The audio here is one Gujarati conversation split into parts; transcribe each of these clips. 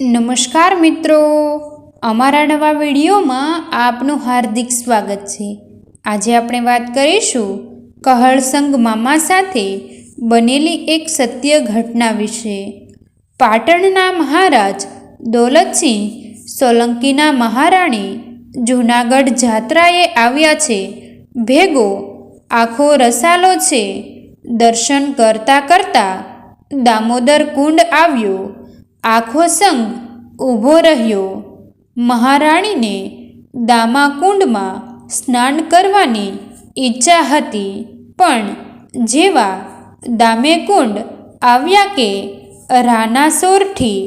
નમસ્કાર મિત્રો. અમારા નવા વિડીયોમાં આપનું હાર્દિક સ્વાગત છે. આજે આપણે વાત કરીશું કહળસંગ મામા સાથે બનેલી એક સત્ય ઘટના વિશે. પાટણના મહારાજ દોલતસિંહ સોલંકીના મહારાણી જૂનાગઢ જાત્રાએ આવ્યા છે. ભેગો આખો રસાલો છે. દર્શન કરતા કરતા દામોદર કુંડ આવ્યો. આખો સંગ ઊભો રહ્યો. મહારાણીને દામાકુંડમાં સ્નાન કરવાની ઈચ્છા હતી, પણ જેવા દામેકુંડ આવ્યા કે રાનાસોરથી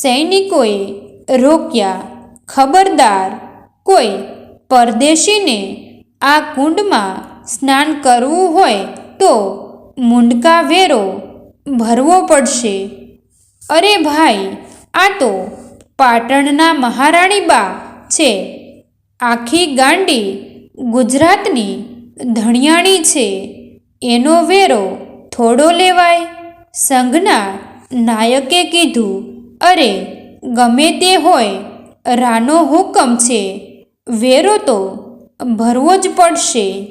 સૈનિકોએ રોક્યા, ખબરદાર કોઈ પરદેશીને આ કુંડમાં સ્નાન કરવું હોય તો મુંડકા વેરો ભરવો પડશે. અરે ભાઈ, આ તો પાટણના મહારાણીબા છે. આખી ગાંડી ગુજરાતની ધણિયાણી છે. એનો વેરો થોડો લેવાય. સંઘના નાયકે કીધું, અરે, ગમે તે હોય, રાનો હુકમ છે. વેરો તો ભરવો જ પડશે.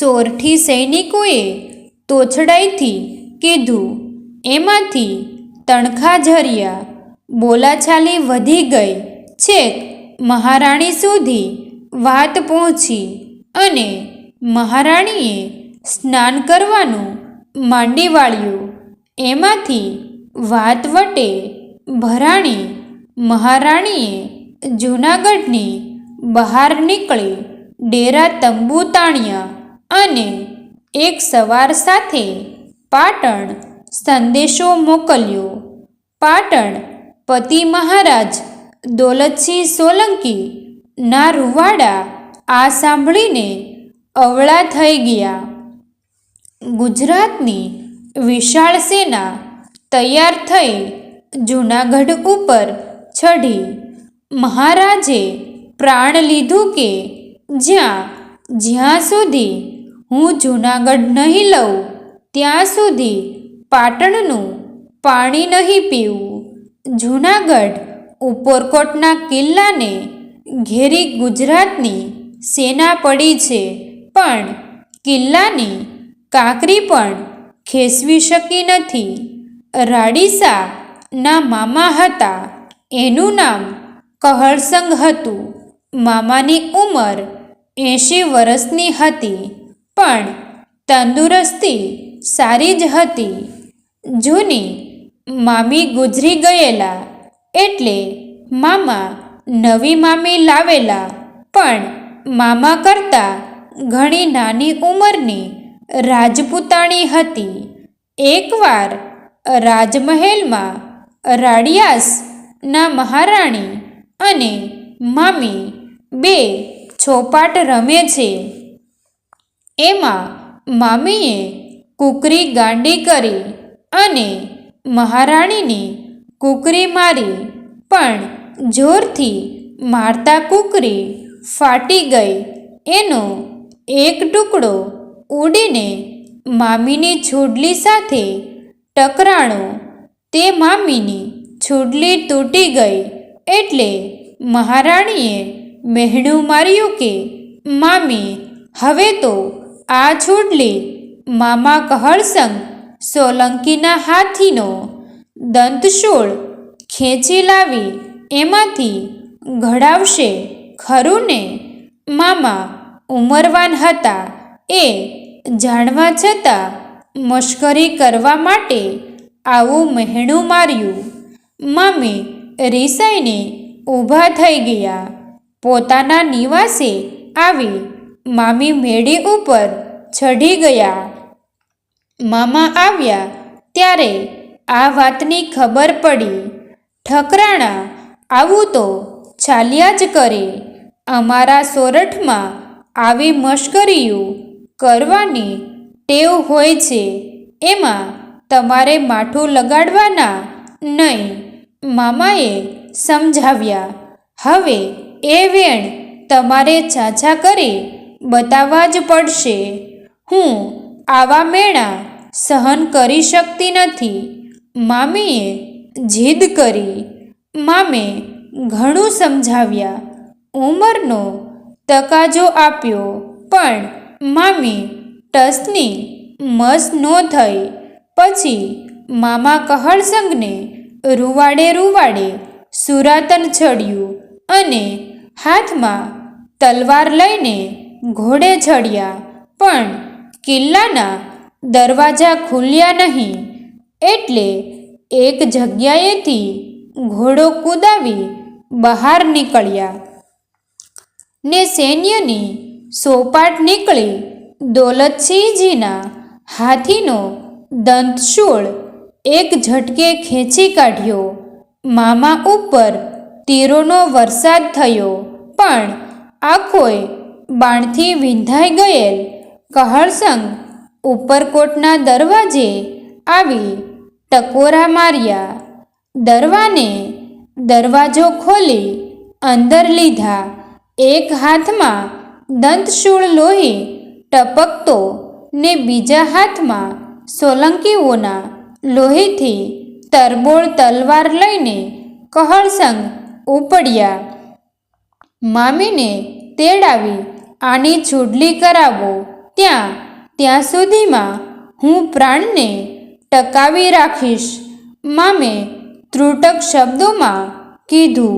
સોરઠી સૈનિકોએ તોછડાઈથી કીધું એમાંથી તણખા ઝર્યા બોલાચાલી વધી ગઈ. છેક મહારાણી સુધી વાત પહોંચી અને મહારાણીએ સ્નાન કરવાનું માંડી વાળ્યું. એમાંથી વાત વટે ભરાણી મહારાણીએ જૂનાગઢની બહાર નીકળી ડેરા તંબુ તાણ્યા અને એક સવાર સાથે પાટણ સંદેશો મોકલ્યો. પાટણ, પતિ મહારાજ, દોલતસિંહ સોલંકી, ના રૂવાડા, આ સાંભળીને અવળા થઈ ગયા. ગુજરાતની વિશાળ સેના તૈયાર થઈ જૂનાગઢ ઉપર ચઢી. મહારાજે પ્રાણ લીધું કે જ્યાં જ્યાં સુધી હું જૂનાગઢ નહીં લઉં, ત્યાં સુધી પાટણનું પાણી નહીં પીવું. જૂનાગઢ, ઉપરકોટના કિલ્લાને ઘેરી ગુજરાતની સેના પડી છે. પણ કિલ્લાની કાંકરી પણ ખેસવી શકી નથી. રાડીસાના મામા હતા. એનું નામ કહળસંગ હતું. મામાની ઉંમર એંશી વર્ષની હતી. પણ તંદુરસ્તી સારી જ હતી. જૂની મામી ગુજરી ગયેલા એટલે મામા નવી મામી લાવેલા. પણ મામા કરતાં ઘણી નાની ઉંમરની રાજપૂતાણી હતી. એકવાર રાજમહેલમાં રાડિયાસના મહારાણી અને મામી બે છોપાટ રમે છે. એમાં મામીએ કુકરી ગાંડી કરી અને મહારાણીને કુકરી મારી, પણ જોરથી મારતા કુકરી ફાટી ગઈ. એનો એક ટુકડો ઉડીને મામીની છોડલી સાથે ટકરાણો, તે મામીની છોડલી તૂટી ગઈ. એટલે મહારાણીએ મહેણું માર્યું કે, મામી, હવે તો આ છોડલી મામા કહળસંગ સોલંકીના હાથીનો દંતશૂળ ખેંચી લાવી એમાંથી ઘડાવશે. ખરું ને મામા ઉમરવાન હતા. એ જાણવા છતાં મશ્કરી કરવા માટે આવું મહેણું માર્યું. મામી રિસાઈને ઊભા થઈ ગયા. પોતાના નિવાસે આવી મામી મેળી ઉપર ચઢી ગયા. મામા આવ્યા ત્યારે આ વાતની ખબર પડી. ઠકરાણા, આવું તો ચાલ્યા જ કરે. અમારા સોરઠમાં આવી મશ્કરીઓ કરવાની ટેવ હોય છે. એમાં તમારે માઠું લગાડવાના નહીં. મામાએ સમજાવ્યા, હવે એ વેણ તમારે ચાચા કરી બતાવવા જ પડશે. હું આવા મેણા સહન કરી શકતી નથી. મામીએ જીદ કરી. મામે ઘણું સમજાવ્યા. ઉંમરનો તકાજો આપ્યો, પણ મામી ટસની મસ ન થઈ. પછી મામા કહળસંગને રૂવાડે રૂવાડે સુરાતન ચડ્યું અને હાથમાં તલવાર લઈને ઘોડે ચડ્યા. પણ કિલ્લાના દરવાજા ખુલ્યા નહીં એટલે એક જગ્યાએથી ઘોડો કૂદાવી બહાર નીકળ્યા. ને સૈન્યની સોપાટ નીકળી દોલતસિંહજીના હાથીનો દંતશૂળ એક ઝટકે ખેંચી કાઢ્યો. મામા ઉપર તીરોનો વરસાદ થયો, પણ આખોય બાણથી વિંધાઈ ગયેલ. કહળસંગ ઉપરકોટના દરવાજે આવી ટકોરા માર્યા. દરવાને દરવાજો ખોલી અંદર લીધા. એક હાથમાં દંતશૂળ લોહી ટપકતો ને બીજા હાથમાં સોલંકીઓના લોહીથી તરબોળ તલવાર લઈને કહળસંગ ઉપડ્યા. મામીને તેડાવી આની છૂડલી કરાવો. ત્યાં ત્યાં સુધીમાં હું પ્રાણને ટકાવી રાખીશ. મામે ત્રુટક શબ્દોમાં કીધું,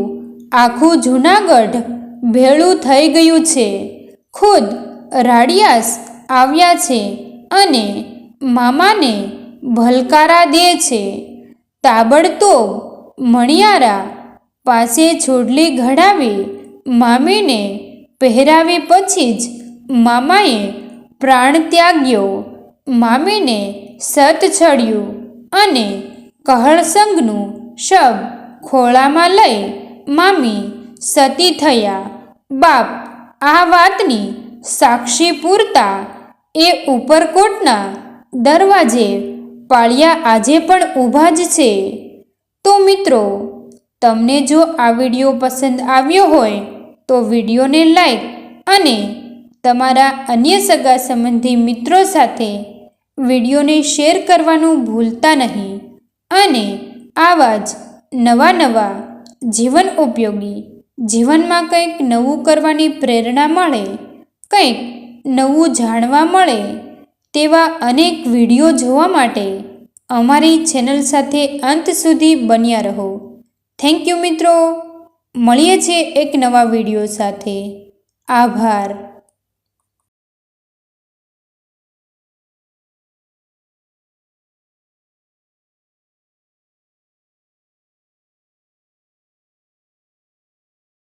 આખું જૂનાગઢ ભેળું થઈ ગયું છે. ખુદ રાડિયાસ આવ્યા છે અને મામાને ભલકારા દે છે. તાબડતોબ મણિયારા પાસે છોડલી ઘડાવી મામીને પહેરાવી પછી જ મામાએ પ્રાણ ત્યાગ્યો મામીને સત છડ્યું અને કહળસંગનું શબ ખોળામાં લઈ મામી સતી થયા. બાપ, આ વાતની સાક્ષી પૂરતા એ ઉપરકોટના દરવાજે પાળિયા આજે પણ ઊભા જ છે. તો મિત્રો, તમને જો આ વીડિયો પસંદ આવ્યો હોય તો વિડીયોને લાઈક અને તમારા અન્ય સગા સંબંધી મિત્રો સાથે વિડીયોને શેર કરવાનું ભૂલતા નહીં. અને આવા જ નવા નવા જીવન ઉપયોગી જીવનમાં કંઈક નવું કરવાની પ્રેરણા મળે, કંઈક નવું જાણવા મળે તેવા અનેક વીડિયો જોવા માટે અમારી ચેનલ સાથે અંત સુધી બન્યા રહો. થેન્ક યુ મિત્રો. મળીએ છીએ એક નવા વીડિયો સાથે. આભાર.